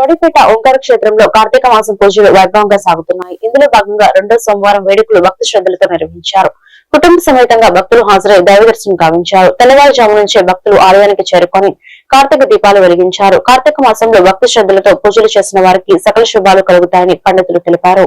జోడిపేట ఓంకార క్షేత్రంలో కార్తీక మాసం పూజలు వైభవంగా సాగుతున్నాయి. ఇందులో భాగంగా రెండో సోమవారం వేడుకలు భక్తి శ్రద్ధలతో నిర్వహించారు. కుటుంబ సమేతంగా భక్తులు హాజరై దైవ దర్శనం గావించారు. తెల్లవారుజాము నుంచే భక్తులు ఆలయానికి చేరుకొని కార్తీక దీపాలు వెలిగించారు. కార్తీక మాసంలో భక్తి శ్రద్ధలతో పూజలు చేసిన వారికి సకల శుభాలు కలుగుతాయని పండితులు తెలిపారు.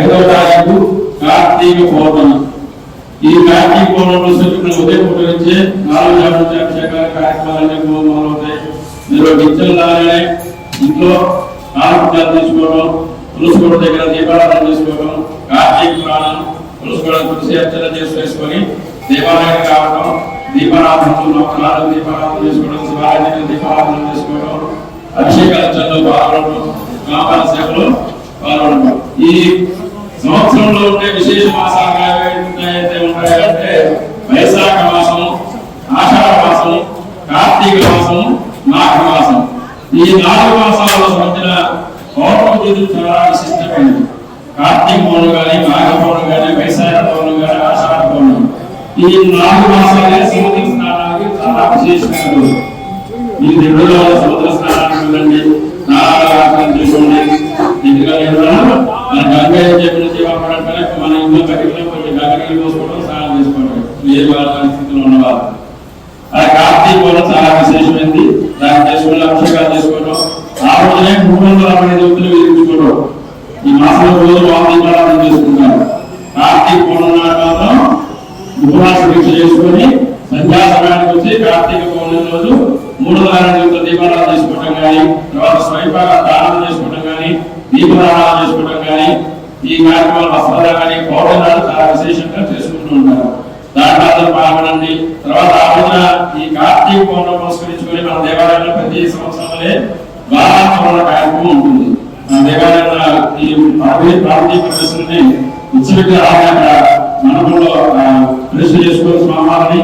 ఐదవ తారీఖు కార్తీక పౌర్ణమి ఈ కార్తీక పౌర్ణమి సూచన ఉదయం పూట నుంచి నాలుగు గంటల నుంచి అభిషేకాల కార్యక్రమాలన్నీ మొదలవుతాయి నిర్వహించాలనే ఇంట్లో నాలుగు తీసుకోవడం తులుసుకోవడం దగ్గర దీపారాధన చేసుకోవడం కార్తీక పురాణం తులుసుకోవడం తులసి అర్చన చేసుకొని వేసుకొని దేవాలయానికి రావడం దీపారాధనలో నాలుగు దీపారాధన చేసుకోవడం శివాలయానికి దీపారాధన చేసుకోవడం అభిషేక అర్చనలో పాల్గొనడం వ్యాపార సేవలో పాల్గొనడం. ఈ సంవత్సరంలో ఉండే విశేష మాసాలు ఏవైతే ఉంటాయంటే వైశాఖ మాసము ఆషాఢ మాసము కార్తీక మాసము మాఘ మాసం ఈ నాలుగు మధ్యన పౌర్ణమి తిథి చాలా విశిష్టమైనది కార్తీక పౌర్ణమి కానీ మాఘ కానీ వైశాఖ పౌర్ణమి కానీ ఆషాఢ పౌర్ణమి. ఈ నాలుగు మాసాలే సముద్ర స్నానానికి చాలా విశేషమైనది రోజు ఈ రెండులో సముద్ర స్నానానికి వెళ్ళండి చేసుకోండి. మన గంగయ్య చెప్పిన మన ఇంట్లో కొంచెం గంగకి పోసుకోవడం స్నానం చేసుకోవడం ఏ వాళ్ళ పరిస్థితిలో ఉన్నవారు. కార్తీక చాలా విశేషమైంది దాన్ని చేసుకుని అభిషేకాలు చేసుకోవడం ఆ రోజునే మూడు వందల అరవై జ్యోతులు వెలిగించుకోవడం ఈ మాసంలో రోజు వాళ్ళు దీపారాధన చేసుకుంటారు కార్తీక పౌర్ణం నాడు మాత్రం పూజ చేసుకుని చేసుకొని సంధ్యా సమయానికి వచ్చి కార్తీక పౌర్ణమి రోజు మూడు నారాయణ అరవై దీపారాధన చేసుకోవడం కానీ తర్వాత స్వయంపాక దానం చేసుకోవడం కానీ దీపారాధన చేసుకోవడం కానీ ఈ కార్యక్రమాలు వస్త్రాలు కానీ పౌర్ణమి చాలా విశేషంగా చేసుకుంటూ ఉంటారు. దాంట్లో అందరూ పాల్గొనండి. తర్వాత ఆ రోజున ఈ కార్తీక పౌర్ణమి పురస్కరించుకొని మన దేవాలయంలో ప్రతి సంవత్సరంలో వారాంతరంలో కార్యక్రమం ఉంటుంది. మన దేవాలయంలో ఈ ప్రాంతీయ ప్రదర్శనని ఉత్సవిక ఆలయాల మండపంలో ప్రదర్శన చేసుకొని స్వామివారిని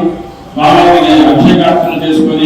స్వామివారికి అభిషేకార్చన చేసుకొని